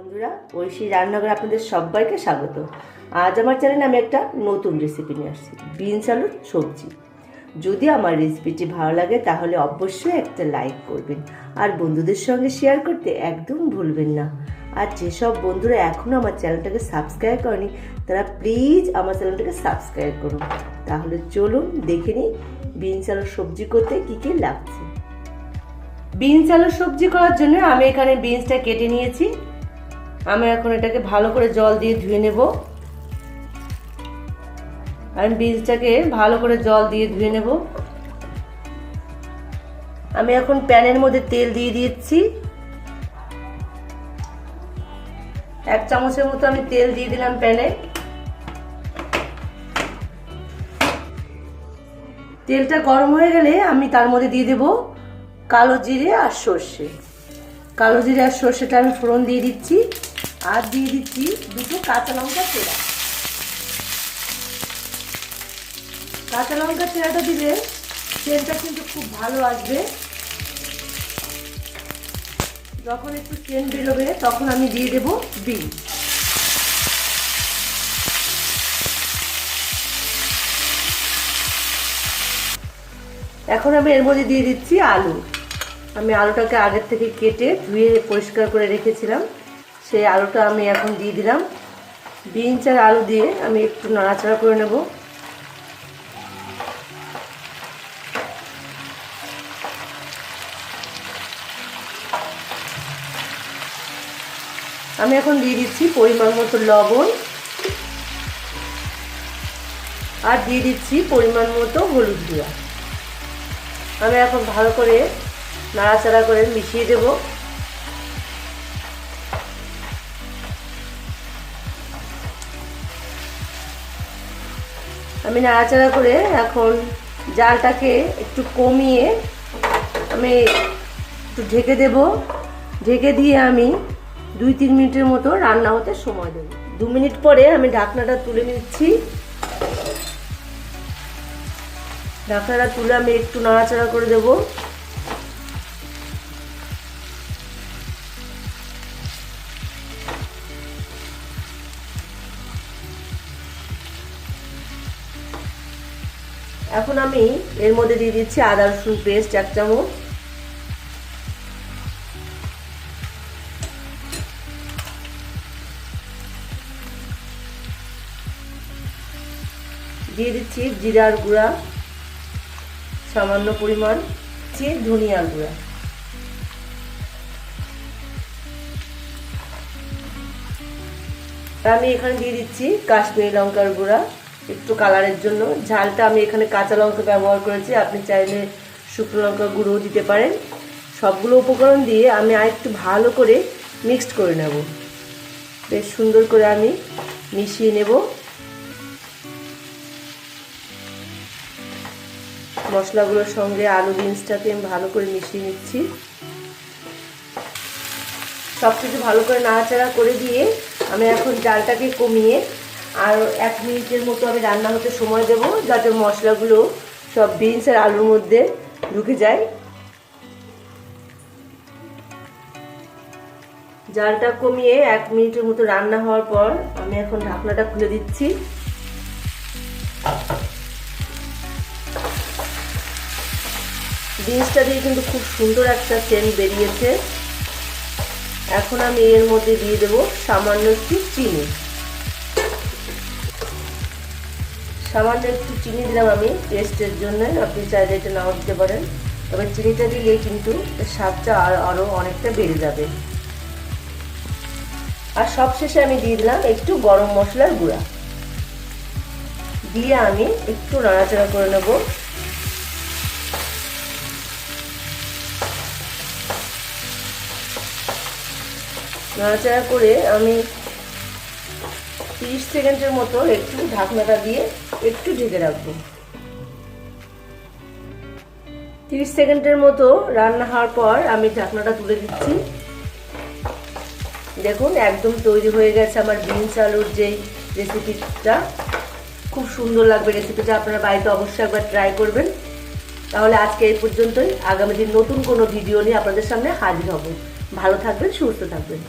বন্ধুরা, ঐশী রান্নাঘরে আপনাদের সবাইকে স্বাগত। আজ আমার চ্যানেলে আমি একটা নতুন রেসিপি নিয়ে আসছি, বিনস আলুর সবজি। যদি আমার রেসিপিটি ভালো লাগে, তাহলে অবশ্যই একটা লাইক করবেন আর বন্ধুদের সঙ্গে শেয়ার করতে একদম ভুলবেন না। আর যেসব বন্ধুরা এখনও আমার চ্যানেলটাকে সাবস্ক্রাইব করেনি, তারা প্লিজ আমার চ্যানেলটাকে সাবস্ক্রাইব করুন। তাহলে চলুন দেখে নিই বিনস আলুর সবজি করতে কী কী লাগছে। বিনস আলুর সবজি করার জন্য আমি এখানে বিনসটা কেটে নিয়েছি। আমি এখন এটাকে ভালো করে জল দিয়ে ধুয়ে নেব। আমি বীজটাকে ভালো করে জল দিয়ে ধুয়ে নেব। আমি এখন প্যানের মধ্যে তেল দিয়ে দিচ্ছি। এক চামচের মতো আমি তেল দিয়ে দিলাম প্যানে। তেলটা গরম হয়ে গেলে আমি তার মধ্যে দিয়ে দেব কালো জিরে আর সর্ষে। কালো জিরে আর সর্ষেটা আমি ফোড়ন দিয়ে দিচ্ছি। আর দিয়ে দিচ্ছি দুটো কাঁচা লঙ্কা চেরা। কাঁচা লঙ্কা চেরাটা দিলে তেলটা কিন্তু খুব ভালো আসবে। যখন একটু চেন বেরোবে, তখন আমি দিয়ে দেব বিন। এখন আমি এর মধ্যে দিয়ে দিচ্ছি আলু। আমি আলুটাকে আগের থেকে কেটে ধুয়ে পরিষ্কার করে রেখেছিলাম। সেই আলুটা আমি এখন দিয়ে দিলাম। বিনস আর আলু দিয়ে আমি একটু নাড়াচাড়া করে নেব। আমি এখন দিয়ে দিচ্ছি পরিমাণ মতো লবণ। আর দিয়ে দিচ্ছি পরিমাণ মতো হলুদ গুঁড়া। আমি এখন ভালো করে নাড়াচাড়া করে মিশিয়ে দেব। আমি নাড়াচাড়া করে এখন জালটাকে একটু কমিয়ে আমি একটু ঢেকে দেব। ঢেকে দিয়ে আমি দুই তিন মিনিটের মতো রান্না হতে সময় দেব। দু মিনিট পরে আমি ঢাকনাটা তুলে নিচ্ছি। ঢাকনাটা তুলে আমি একটু নাড়াচাড়া করে দেব। এখন আমি এর মধ্যে দিয়ে দিচ্ছি আদা, রসুন পেস্ট এক চামচ। দিয়ে দিচ্ছি জিরার গুঁড়া, সামান্য পরিমাণ। দিচ্ছি ধনিয়ার গুঁড়া। আমি এখানে দিয়ে দিচ্ছি কাশ্মীরি লঙ্কার গুঁড়া। একটু কালারের জন্য। ঝালটা আমি এখানে কাঁচা লঙ্কা ব্যবহার করেছি। আপনি চাইলে শুকনো লঙ্কা গুঁড়োও দিতে পারেন। সবগুলো উপকরণ দিয়ে আমি আর একটু ভালো করে মিক্সড করে নেব। বেশ সুন্দর করে আমি মিশিয়ে নেব। মশলাগুলোর সঙ্গে আলু বিনসটাকে আমি ভালো করে মিশিয়ে নিচ্ছি। সব কিছু ভালো করে নাড়াচাড়া করে দিয়ে আমি এখন জালটাকে কমিয়ে আর এক মিনিটের মতো আমি রান্না হতে সময় দেব, যাতে মশলাগুলো সব বিনস আর আলুর মধ্যে ঢুকে যায়। জালটা কমিয়ে এক মিনিটের মতো রান্না হওয়ার পর আমি এখন ঢাকনাটা খুলে দিচ্ছি। বিনসটা দিয়ে কিন্তু খুব সুন্দর একটা চেন বেরিয়েছে। এখন আমি এর মধ্যে দিয়ে দেব সামান্য একটু চিনি। সামান্য একটু চিনি দিলাম আমি টেস্টের জন্য। আপনি চাইলে এটা নাও দিতে পারেন। তবে চিনিটা দিলে কিন্তু স্বাদটা আর আরও অনেকটা বেড়ে যাবে। আর সবশেষে আমি দিয়ে দিলাম একটু গরম মশলার গুঁড়া। দিয়ে আমি একটু নাড়াচাড়া করে নেব। নাড়াচাড়া করে আমি তিরিশ সেকেন্ডের মতো একটু ঢাকনাটা দিয়ে একটু ঢেকে রাখব। তিরিশ সেকেন্ডের মতো রান্না হওয়ার পর আমি ঢাকনাটা তুলে দিচ্ছি। দেখুন, একদম তৈরি হয়ে গেছে আমার বিনস আলুর যেই রেসিপিটা। খুব সুন্দর লাগবে রেসিপিটা, আপনারা বাড়িতে অবশ্যই একবার ট্রাই করবেন। তাহলে আজকে এই পর্যন্তই। আগামী দিন নতুন কোনো ভিডিও নিয়ে আপনাদের সামনে হাজির হব। ভালো থাকবেন, সুস্থ থাকবেন।